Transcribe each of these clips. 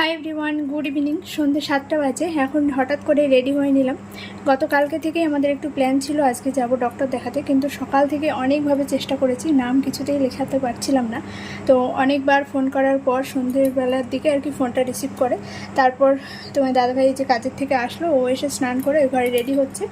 Hi everyone good evening সন্ধ্যে সাতটা বাজে। এখন হঠাৎ করে রেডি হয়ে নিলাম। গতকালকে থেকেই আমাদের একটু প্ল্যান ছিল, আজকে যাব ডক্টর দেখাতে। কিন্তু সকাল থেকে অনেকভাবে চেষ্টা করেছি, নাম কিছুতেই লেখাতে পারছিলাম না। তো অনেকবার ফোন করার পর সন্ধ্যের বেলার দিকে আর কি ফোনটা রিসিভ করে। তারপর তোমার দাদাভাই যে কাজের থেকে আসলো, ও এসে স্নান করে ঘরে রেডি হচ্ছে।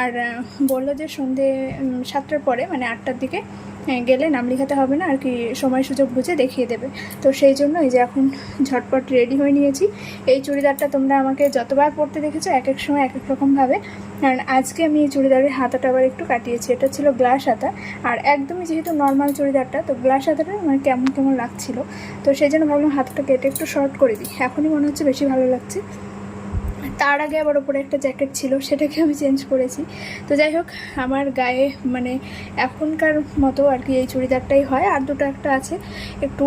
আর বলল যে সন্ধ্যে সাতটার পরে মানে আটটার দিকে গেলে নাম লেখাতে হবে না, আর কি সময় সুযোগ বুঝে দেখিয়ে দেবে। তো সেই জন্য এই যে এখন ঝটপট রেডি হয়ে নিয়েছি। এই চুড়িদারটা তোমরা আমাকে যতবার পরতে দেখেছ এক এক সময় এক এক রকমভাবে কারণ আজকে আমি এই চুড়িদারের হাতাটা আবার একটু কাটিয়েছি, এটা ছিল গ্লাস হাতা। আর একদমই যেহেতু নর্মাল চুড়িদারটা, তো গ্লাস হাতাটা আমার কেমন কেমন লাগছিল। তো সেই জন্য ভাবলাম হাতটা কেটে একটু শর্ট করে দিই। এখনই মনে হচ্ছে বেশি ভালো লাগছে। তার আগে আবার ওপরে একটা জ্যাকেট ছিল, সেটাকে আমি চেঞ্জ করেছি। তো যাই হোক, আমার গায়ে মানে এখনকার মতো আর কি এই চুড়িদারটাই হয়। আর দুটো একটা আছে, একটু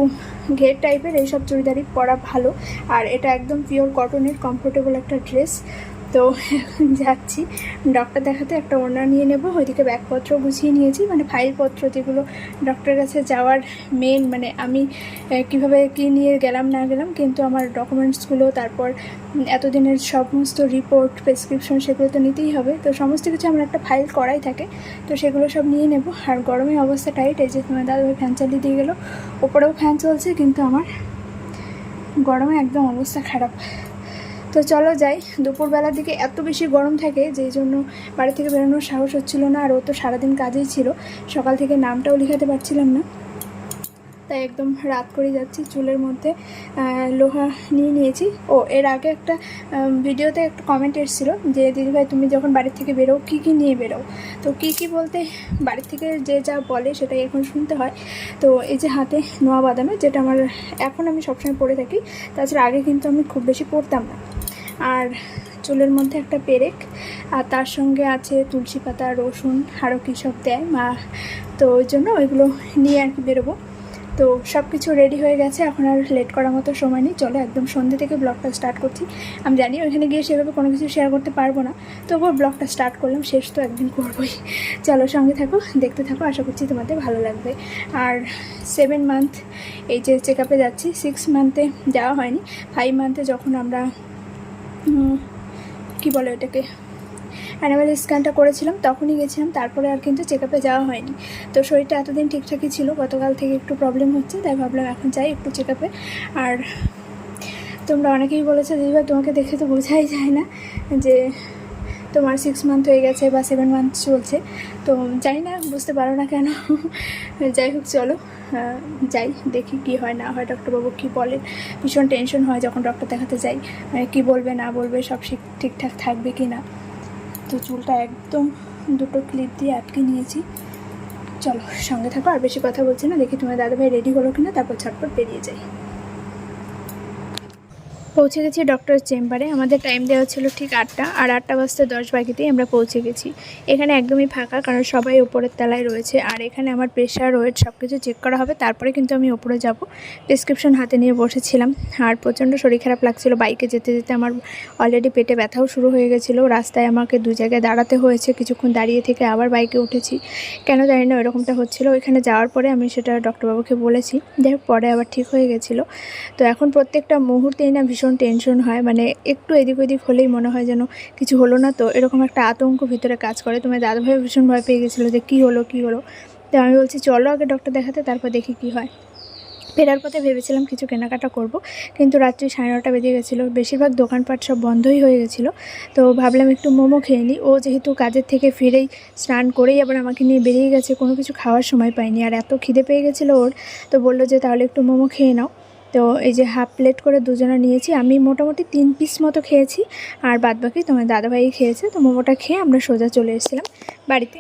ঘের টাইপের এইসব চুড়িদারই পরা ভালো। আর এটা একদম পিওর কটনের কমফোর্টেবল একটা ড্রেস তো এখন যাচ্ছি। ডক্টর দেখাতে একটা ওড়না নিয়ে নেব, ওইদিকে ব্যাগপত্র গুছিয়ে নিয়েছি মানে ফাইলপত্র যেগুলো ডক্টরের কাছে যাওয়ার মেন মানে আমি কীভাবে কী নিয়ে গেলাম না গেলাম, কিন্তু আমার ডকুমেন্টসগুলো তারপর এতদিনের সমস্ত রিপোর্ট প্রেসক্রিপশন সেগুলো তো নিতেই হবে। তো সমস্ত কিছু আমার একটা ফাইল করাই থাকে, তো সেগুলো সব নিয়ে নেব। আর গরমের অবস্থা টাইট এই যে তোমার দাদাভাই ফ্যান চালিয়ে দিয়ে গেলো। ওপরেও ফ্যান চলছে, কিন্তু আমার গরমে একদম অবস্থা খারাপ। তো চলো যাই। দুপুরবেলার দিকে এত বেশি গরম থাকে যেই জন্য বাড়ি থেকে বেরোনোর সাহস হচ্ছিল না আর ও তো সারাদিন কাজেই ছিল। সকাল থেকে নামটাও লিখাতে পারছিলাম না। তাই একদম রাত করে যাচ্ছি চুলের মধ্যে। লোহা নিয়ে নিয়েছি। ও, এর আগে একটা ভিডিওতে একটা কমেন্ট এসেছিল যে দিদিভাই তুমি যখন বাড়ি থেকে বেরো কী কী নিয়ে বেরো তো কী কী বলতে, বাড়ি থেকে যে যা বলে সেটাই এখন শুনতে হয়। তো এই যে হাতে নোয়া বাদামে, যেটা আমার, এখন আমি সবসময় পরে থাকি, তাছাড়া আগে কিন্তু আমি খুব বেশি পরতাম না। আর চুলের মধ্যে একটা পেরেক, আর তার সঙ্গে আছে তুলসী পাতা, রসুন, আরও কী সব দেয় মা। তো ওই জন্য ওইগুলো নিয়ে আর কি বেরোবো। তো সব কিছু রেডি হয়ে গেছে, এখন আর লেট করার মতো সময় নেই। চলো একদম সন্ধ্যে থেকে ব্লগটা স্টার্ট করছি। আমি জানি ওইখানে গিয়ে সেভাবে কোনো কিছু শেয়ার করতে পারব না, তবুও ব্লগটা স্টার্ট করলাম, শেষ তো একদিন করবোই। চলো সঙ্গে থাকো, দেখতে থাকো, আশা করছি তোমাদের ভালো লাগবে। আর সেভেন মান্থ এই যে চেক আপে যাচ্ছি সিক্স মান্থে যাওয়া হয়নি। ফাইভ মান্থে যখন আমরা কি বলে ওটাকে? অ্যানিমেল স্ক্যানটা করেছিলাম, তখনই গেছিলাম, তারপরে আর কিন্তু চেক আপে যাওয়া হয়নি। তো শরীরটা এতদিন ঠিকঠাকই ছিল, গতকাল থেকে একটু প্রবলেম হচ্ছে, তাই ভাবলাম এখন যাই একটু চেক আপে আর তোমরা অনেকেই বলেছ, দিদিভাই, তোমাকে দেখে তো বোঝাই যায় না যে তোমার সিক্স মান্থ হয়ে গেছে বা সেভেন মান্থ চলছে। তো জানি না, বুঝতে পারো না কেন। যাই হোক, চলো যাই, দেখি কি হয়, না হয় ডক্টরবাবু কী বলে। ভীষণ টেনশন হয় যখন ডক্টর দেখাতে যাই মানে কী বলবে, না বলবে, সব ঠিক- ঠিকঠাক থাকবে কি না। তো চুলটা একদম দুটো ক্লিপ দিয়ে আটকে নিয়েছি। চলো, সঙ্গে থাকো, আর বেশি কথা বলছি না, দেখি তোমার দাদাভাই রেডি হলো কিনা তারপর ঝটপট বেরিয়ে যাই। পৌঁছে গেছি ডক্টর চেম্বারে আমাদের টাইম দেওয়া ছিল ঠিক আটটা, আর আটটা বাজতে দশ বাকিতেই আমরা পৌঁছে গেছি। এখানে একদমই ফাঁকা, কারণ সবাই ওপরের তলায় রয়েছে। আর এখানে আমার প্রেশার ওয়েট সব কিছু চেক করা হবে। তারপরে কিন্তু আমি ওপরে যাব। প্রেসক্রিপশন হাতে নিয়ে বসেছিলাম। আর প্রচণ্ড শরীর খারাপ লাগছিল। বাইকে যেতে যেতে আমার অলরেডি পেটে ব্যথাও শুরু হয়ে গেছিল। রাস্তায় আমাকে দু জায়গায় দাঁড়াতে হয়েছে। কিছুক্ষণ দাঁড়িয়ে থেকে আবার বাইকে উঠেছি। কেন জানি না এরকমটা হচ্ছিল। ওইখানে যাওয়ার পরে আমি সেটা ডক্টরবাবুকে বলেছি। যাই পরে আবার ঠিক হয়ে গেছিল। তো এখন প্রত্যেকটা মুহূর্তেই না ভীষণ টেনশন হয় মানে একটু এদিক ওদিক হলেই মনে হয় যেন কিছু হলো না তো, এরকম একটা আতঙ্ক ভিতরে কাজ করে। তোমার দাদাভাই ভীষণ ভয় পেয়ে গেছিল যে কী হলো কী হলো? তো আমি বলছি, চলো আগে ডক্টর দেখাতে, তারপর দেখি কী হয়। ফেরার পথে ভেবেছিলাম কিছু কেনাকাটা করব, কিন্তু রাত্রি সাড়ে নটা বেজে গেছিল। বেশিরভাগ দোকানপাট সব বন্ধই হয়ে গেছিল। তো ভাবলাম একটু মোমো খেয়ে নিই। ও যেহেতু কাজের থেকে ফিরেই স্নান করেই আবার আমাকে নিয়ে বেরিয়ে গেছে, কোনো কিছু খাওয়ার সময় পাইনি। আর এত খিদে পেয়ে গেছিল ওর, তো বলল যে তাহলে একটু মোমো খেয়ে নাও। তো এই যে হাফ প্লেট করে দুজনে নিয়েছি, আমি মোটামুটি তিন পিস মতো খেয়েছি, আর বাদ বাকি তোমার দাদাভাই খেয়েছে, তো মোমোটা খেয়ে আমরা সোজা চলে এসেছিলাম বাড়িতে।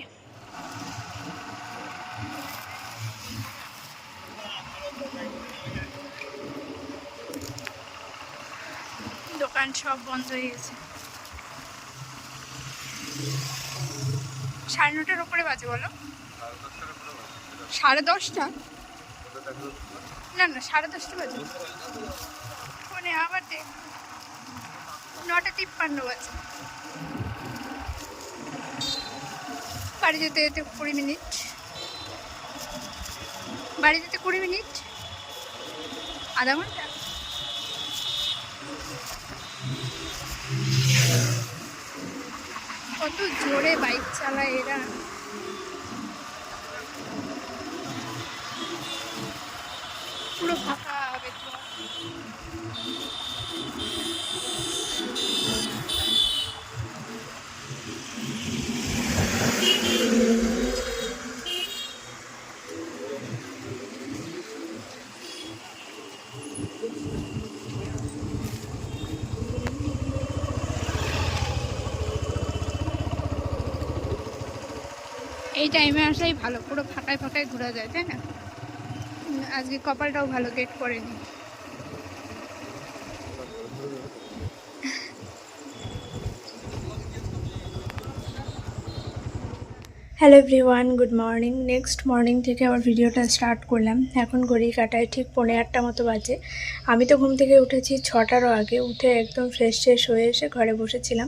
দোকান সব বন্ধ হয়ে গেছে। সাড়ে নটার উপরে বাজে বলো? সাড়ে দশটা? না না, সাড়ে দশটা বাজে। ফোনে আবার দেখ। নটা তিপ্পান্ন বাজে। বাড়ি যেতে যেতে কুড়ি মিনিট। বাড়ি যেতে কুড়ি মিনিট? আধা ঘণ্টা? কত জোরে বাইক চালায় এরা। পুরো ফাঁকা হবে এই টাইমে আসলেই ভালো পুরো ফাঁকায় ফাঁকায় ঘোরা যায় তাই না? আজকে কপালটাও ভালো গেট করেনি। Hello everyone good morning next morning থেকে আবার ভিডিওটা স্টার্ট করলাম। এখন ঘড়ি কাটায় ঠিক পৌনে আটটা মতো বাজে। আমি তো ঘুম থেকে উঠেছি ছটারও আগে। উঠে একদম ফ্রেশ ফ্রেশ হয়ে এসে ঘরে বসেছিলাম।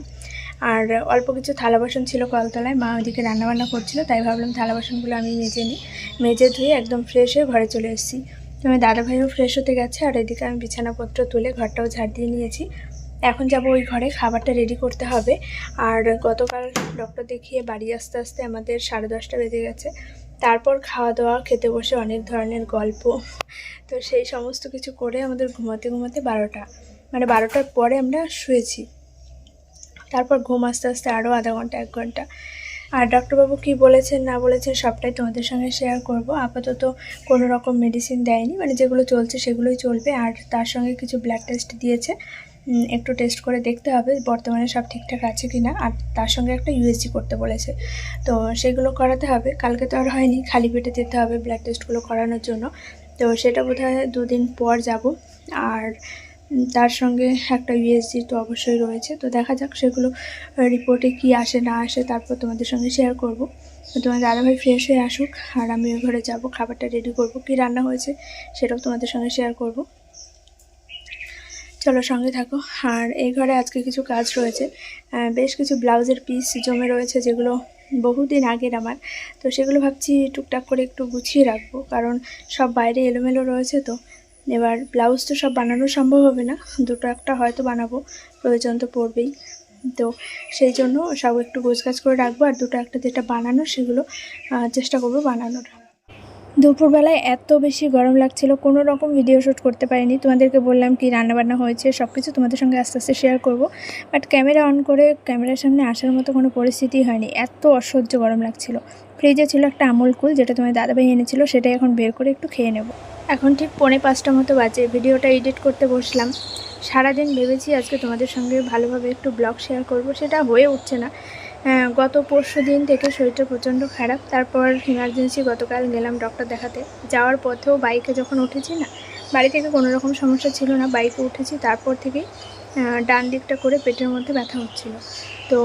আর অল্প কিছু থালা বাসন ছিল কলতলায়, মা ওইদিকে রান্নাবান্না করছিল, তাই ভাবলাম থালা বাসনগুলো আমি মেজে নিই মেজে ধুয়ে একদম ফ্রেশ হয়ে ঘরে চলে এসেছি। তো আমি দাদাভাইও ফ্রেশ হতে গেছে, আর এদিকে আমি বিছানাপত্র তুলে ঘরটাও ঝাড় দিয়ে নিয়েছি। এখন যাব ওই ঘরে, খাবারটা রেডি করতে হবে। আর গতকাল ডক্টর দেখিয়ে বাড়ি আসতে আসতে আমাদের সাড়ে দশটা বেজে গেছে। তারপর খাওয়া দাওয়া, খেতে বসে অনেক ধরনের গল্প। তো সেই সমস্ত কিছু করে আমাদের ঘুমাতে ঘুমাতে বারোটা মানে বারোটার পরে আমরা শুয়েছি। তারপর ঘুম আস্তে আস্তে আরও আধা ঘণ্টা, এক ঘণ্টা। আর ডক্টরবাবু কী বলেছেন, না বলেছেন, সবটাই তোমাদের সঙ্গে শেয়ার করব। আপাতত কোনো রকম মেডিসিন দেয়নি মানে যেগুলো চলছে সেগুলোই চলবে। আর তার সঙ্গে কিছু ব্লাড টেস্ট দিয়েছে। একটু টেস্ট করে দেখতে হবে, বর্তমানে সব ঠিকঠাক আছে কি না আর তার সঙ্গে একটা ইউএসজি করতে বলেছে। তো সেগুলো করাতে হবে। কালকে তো আর হয়নি, খালি পেটে যেতে হবে ব্লাড টেস্টগুলো করানোর জন্য। তো সেটা বোধ হয় দুদিন পর যাব। আর তার সঙ্গে একটা ইউএসজি তো অবশ্যই রয়েছে। তো দেখা যাক সেগুলো রিপোর্টে কি আসে, না আসে, তারপর তোমাদের সঙ্গে শেয়ার করব। তোমার দাদাভাই ফ্রেশ হয়ে আসুক, আর আমি ঘরে যাব, খাবারটা রেডি করব। কি রান্না হয়েছে সেটাও তোমাদের সঙ্গে শেয়ার করব। চলো সঙ্গে থাকো। আর এই ঘরে আজকে কিছু কাজ রয়েছে। বেশ কিছু ব্লাউজের পিস জমে রয়েছে, যেগুলো বহুদিন আগের আমার। তো সেগুলো ভাবছি টুকটাক করে একটু গুছিয়ে রাখব, কারণ সব বাইরে এলোমেলো রয়েছে তো। এবার ব্লাউজ তো সব বানানো সম্ভব হবে না, দুটো একটা হয়তো বানাবো, প্রয়োজন তো পড়বেই। তো সেই জন্য সব একটু গোছগাছ করে রাখব আর দুটো একটা যেটা বানানো সেগুলো চেষ্টা করব বানানোর। দুপুরবেলায় এত বেশি গরম লাগছিল, কোনো রকম ভিডিও শ্যুট করতে পারিনি। তোমাদেরকে বললাম কি রান্নাবান্না হয়েছে সব কিছু তোমাদের সঙ্গে আস্তে আস্তে শেয়ার করব। বাট ক্যামেরা অন করে ক্যামেরার সামনে আসার মতো কোনো পরিস্থিতি হয়নি। এত অসহ্য গরম লাগছিল। ফ্রিজে ছিল একটা আমুল কুল, যেটা তোমার দাদাভাই এনেছিল, সেটাই এখন বের করে একটু খেয়ে নেব। এখন ঠিক পৌনে পাঁচটা মতো বাজে। ভিডিওটা এডিট করতে বসলাম। সারাদিন ভেবেছি আজকে তোমাদের সঙ্গে ভালোভাবে একটু ব্লগ শেয়ার করব, সেটা হয়ে উঠছে না। গত পরশু দিন থেকে শরীরটা প্রচণ্ড খারাপ, তারপর ইমার্জেন্সি গতকাল গেলাম ডক্টর দেখাতে। যাওয়ার পথেও বাইকে যখন উঠেছি না, বাড়ি থেকে কোনো রকম সমস্যা ছিল না বাইকে উঠেছি, তারপর থেকেই ডান দিকটা করে পেটের মধ্যে ব্যথা হচ্ছিল। তো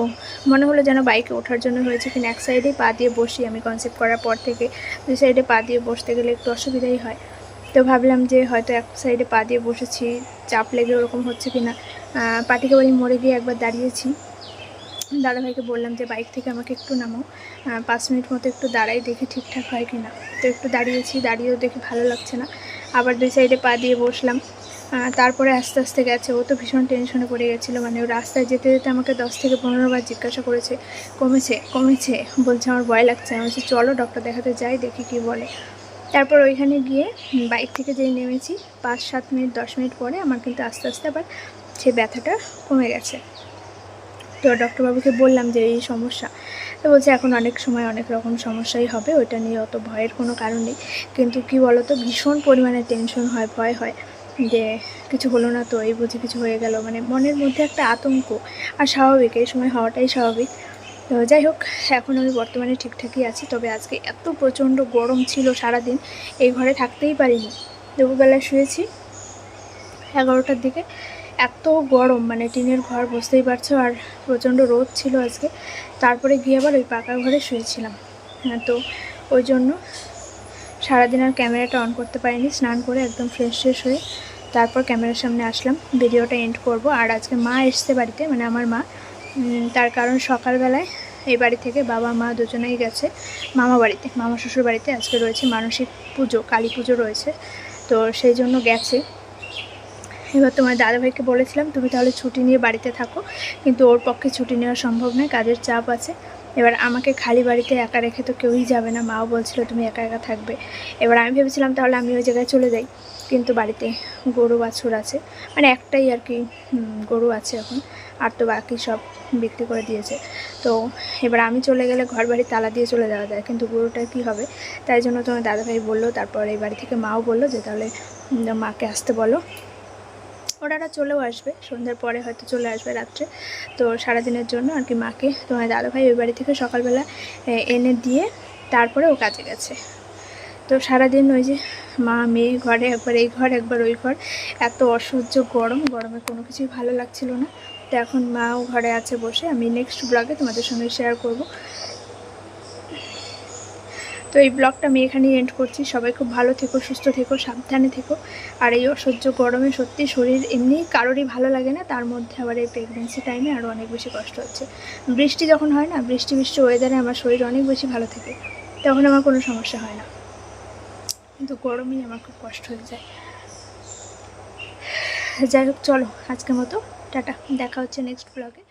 মনে হলো যেন বাইকে ওঠার জন্য হয়েছে কিনা, এক সাইডেই পা দিয়ে বসি আমি কনসেপ্ট করার পর থেকে। দুই সাইডে পা দিয়ে বসতে গেলে একটু অসুবিধাই হয়। তো ভাবলাম যে হয়তো এক সাইডে পা দিয়ে বসেছি চাপ লেগে ওরকম হচ্ছে কি না পাটিকে বাড়ি মরে গিয়ে একবার দাঁড়িয়েছি। দাদাভাইকে বললাম যে বাইক থেকে আমাকে একটু আহ, পাঁচ মিনিট মতো একটু দাঁড়াই দেখি ঠিকঠাক হয় কি না তো একটু দাঁড়িয়েছি দাঁড়িয়েও দেখি ভালো লাগছে না। আবার দুই সাইডে পা দিয়ে বসলাম। তারপরে আস্তে আস্তে গেছে। ও তো ভীষণ টেনশনে পড়ে গেছিল। মানে ও রাস্তায় যেতে যেতে আমাকে দশ থেকে পনেরো বার জিজ্ঞাসা করেছে কমেছে? কমেছে। বলছে আমার ভয় লাগছে। আমি বলছি চলো ডক্টর দেখাতে যাই দেখি কি বলে। তারপর ওইখানে গিয়ে বাইক থেকে যেই নেমেছি, পাঁচ, সাত মিনিট, দশ মিনিট পরে আমার কিন্তু আস্তে আস্তে আবার সে ব্যথাটা কমে গেছে। তো ডক্টরবাবুকে বললাম যে এই সমস্যা। তো বলছে, এখন অনেক সময় অনেক রকম সমস্যাই হবে, ওইটা নিয়ে অত ভয়ের কোনো কারণ নেই। কিন্তু কি বলতো, ভীষণ পরিমাণে টেনশন হয়, ভয় হয় যে কিছু হলো না তো, এই বুঝি কিছু হয়ে গেল। মানে মনের মধ্যে একটা আতঙ্ক। আর স্বাভাবিক, এই সময় হওয়াটাই স্বাভাবিক। তো যাই হোক, এখন আমি বর্তমানে ঠিকঠাকই আছি। তবে আজকে এত প্রচণ্ড গরম ছিল সারাদিন, এই ঘরে থাকতেই পারিনি। দুপুরবেলায় শুয়েছি এগারোটার দিকে। এত গরম মানে টিনের ঘর বুঝতেই পারছ, আর প্রচণ্ড রোদ ছিল আজকে। তারপরে গিয়ে আবার ওই পাকা ঘরে শুয়েছিলাম। হ্যাঁ তো ওই জন্য সারাদিন আর ক্যামেরাটা অন করতে পারিনি, স্নান করে একদম ফ্রেশ ফ্রেশ হয়ে তারপর ক্যামেরার সামনে আসলাম। ভিডিওটা এন্ড করব। আর আজকে মা এসছে বাড়িতে মানে আমার মা। তার কারণ সকালবেলায় এই বাড়ি থেকে বাবা, মা দুজনেই গেছে। মামা বাড়িতে, মামা শ্বশুর বাড়িতে আজকে রয়েছে মানসিক পুজো, কালী পুজো রয়েছে। তো সেই জন্য গেছে। এবার তোমার দাদাভাইকে বলেছিলাম, তুমি তাহলে ছুটি নিয়ে বাড়িতে থাকো। কিন্তু ওর পক্ষে ছুটি নেওয়া সম্ভব নয়, কাজের চাপ আছে। এবার আমাকে খালি বাড়িতে একা রেখে তো কেউই যাবে না, মাও বলছিল তুমি একা একা থাকবে। এবার আমি ভেবেছিলাম তাহলে আমি ওই জায়গায় চলে যাই, কিন্তু বাড়িতে গরু বাছুর আছে। মানে একটাই আর কি গরু আছে এখন, আর তো বাকি সব বিক্রি করে দিয়েছে। তো এবার আমি চলে গেলে ঘর বাড়ি তালা দিয়ে চলে যাওয়া যায়, কিন্তু গরুটা কী হবে? তাই জন্য তোমার দাদাভাই বলল, তারপর এই বাড়ি থেকে মাও বলল যে তাহলে মাকে আসতে বলো। ওনারা চলেও আসবে। সন্ধ্যার পরে হয়তো চলে আসবে রাত্রে। তো সারাদিনের জন্য আর কি মাকে, তোমার দাদাভাই ওই বাড়ি থেকে সকালবেলা এনে দিয়ে তারপরে ও কাজে গেছে। তো সারাদিন ওই যে মা, মেয়ে ঘরে একবার এই ঘর, একবার ওই ঘর। এত অসহ্য গরম, গরমে কোনো কিছুই ভালো লাগছিল না। তো এখন মাও ঘরে আছে বসে। আমি নেক্সট ব্লগে তোমাদের সঙ্গে শেয়ার করব। তো এই ব্লগটা আমি এখানেই এন্ড করছি। সবাই খুব ভালো থেকো, সুস্থ থেকো, সাবধানে থেকো। আর এই অসহ্য গরমে সত্যি শরীর এমনি কারোরই ভালো লাগে না, তার মধ্যে আবার এই প্রেগনেন্সি টাইমে আরও অনেক বেশি কষ্ট হচ্ছে। বৃষ্টি যখন হয় না, বৃষ্টি বৃষ্টি ওয়েদারে আমার শরীর অনেক বেশি ভালো থাকে। তখন আমার কোনো সমস্যা হয় না। কিন্তু গরমেই আমার খুব কষ্ট হয়ে যায়। যাই হোক, চলো আজকের মতো। টাটা, দেখা হচ্ছে নেক্সট ব্লগে